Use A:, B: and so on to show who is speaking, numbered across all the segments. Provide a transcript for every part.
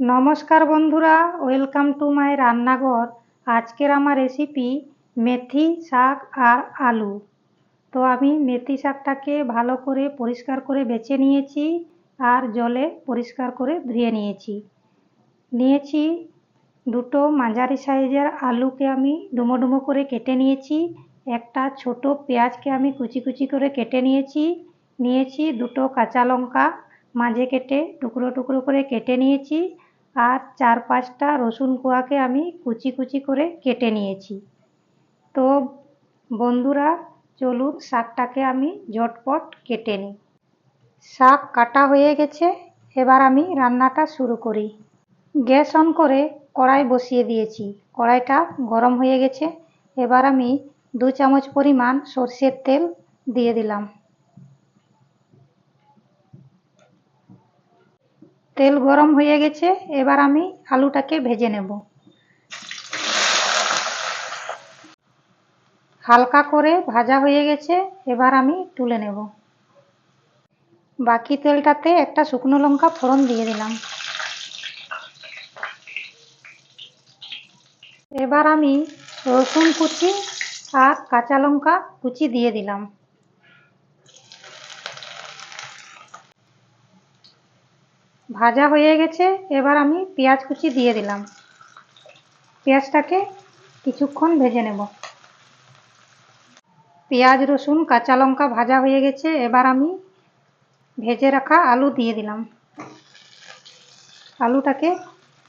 A: নমস্কার বন্ধুরা, welcome to my রান্নাঘর। আজকের আমার রেসিপি মেথি শাক আর আলু। তো আমি মেথি শাকটাকে ভালো করে পরিষ্কার করে বেছে নিয়েছি আর জলে পরিষ্কার করে ধুয়ে নিয়েছি। নিয়েছি দুটো মাঝারি সাইজের আলুকে আমি ডুমো ডুমো করে কেটে নিয়েছি। একটা ছোট পেঁয়াজকে আমি কুচি কুচি করে কেটে নিয়েছি। নিয়েছি দুটো কাঁচা লঙ্কা মাঝে কেটে টুকরো টুকরো করে কেটে নিয়েছি। আর চার পাঁচটা রসুন কোয়াকে আমি কুচি কুচি করে কেটে নিয়েছি। তো বন্ধুরা, চলুন শাকটাকে আমি ঝটপট কেটে নিই। শাক কাটা হয়ে গেছে, এবার আমি রান্নাটা শুরু করি। গ্যাস অন করে কড়াই বসিয়ে দিয়েছি। কড়াইটা গরম হয়ে গেছে, এবার আমি দু চামচ পরিমাণ সর্ষের তেল দিয়ে দিলাম। তেল গরম হয়ে গেছে, এবার আমি আলুটাকে ভেজে নেব। হালকা করে ভাজা হয়ে গেছে, এবার আমি তুলে নেব। বাকি তেলটাতে একটা শুকনো লঙ্কা ফোড়ন দিয়ে দিলাম। এবার আমি রসুন কুচি আর কাঁচা লঙ্কা কুচি দিয়ে দিলাম। ভাজা হয়ে গেছে, এবার আমি পেঁয়াজ কুচি দিয়ে দিলাম। পেঁয়াজটাকে কিছুক্ষণ ভেজে নেব। পেঁয়াজ, রসুন, কাঁচা লঙ্কা ভাজা হয়ে গেছে, এবার আমি ভেজে রাখা আলু দিয়ে দিলাম। আলুটাকে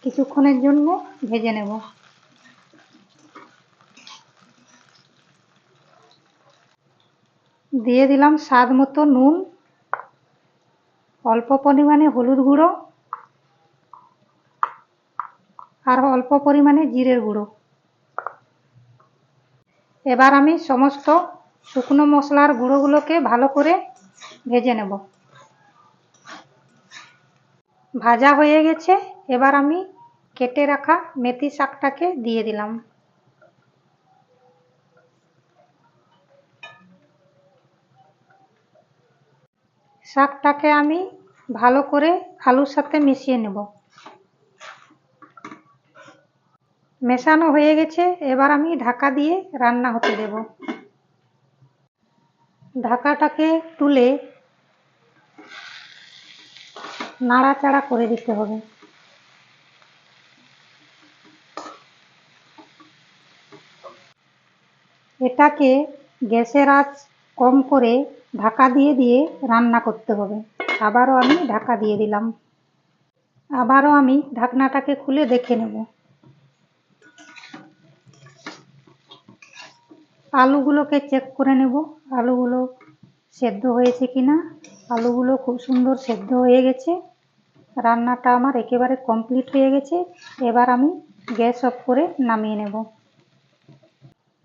A: কিছুক্ষণের জন্য ভেজে নেব। দিয়ে দিলাম স্বাদ মতো নুন অল্প পরিমাণে হলুদ গুঁড়ো আর অল্প পরিমাণে জিরের গুঁড়ো। এবার আমি সমস্ত শুকনো মশলার গুঁড়োগুলোকে ভালো করে ভেজে নেব। ভাজা হয়ে গেছে, এবার আমি কেটে রাখা মেথি শাকটাকে দিয়ে দিলাম। শাকটাকে আমি ভালো করে আলুর সাথে মিশিয়ে নেব। মেশানো হয়ে গেছে, এবার আমি ঢাকা দিয়ে রান্না হতে দেব। ঢাকাটাকে তুলে নাড়াচাড়া করে দিতে হবে। এটাকে গ্যাসের আঁচ কম করে ঢাকা দিয়ে দিয়ে রান্না করতে হবে। আবারও আমি ঢাকা দিয়ে দিলাম। আবারও আমি ঢাকনাটাকে খুলে দেখে নেব। আলুগুলোকে চেক করে নেব, আলুগুলো সেদ্ধ হয়েছে কি না আলুগুলো খুব সুন্দর সেদ্ধ হয়ে গেছে। রান্নাটা আমার একেবারে কমপ্লিট হয়ে গেছে। এবার আমি গ্যাস অফ করে নামিয়ে নেব।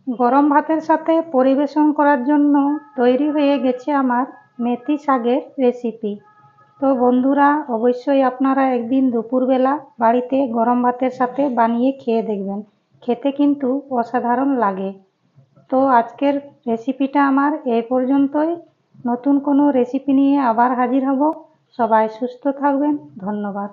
A: গরম ভাতের সাথে পরিবেশন করার জন্য তৈরি হয়ে গেছে আমার মেথি শাকের রেসিপি তো বন্ধুরা, অবশ্যই আপনারা একদিন দুপুরবেলা বাড়িতে গরম ভাতের সাথে বানিয়ে খেয়ে দেখবেন। খেতে কিন্তু অসাধারণ লাগে। তো আজকের রেসিপিটা আমার এ পর্যন্তই। নতুন কোনো রেসিপি নিয়ে আবার হাজির হব। সবাই সুস্থ থাকবেন। ধন্যবাদ।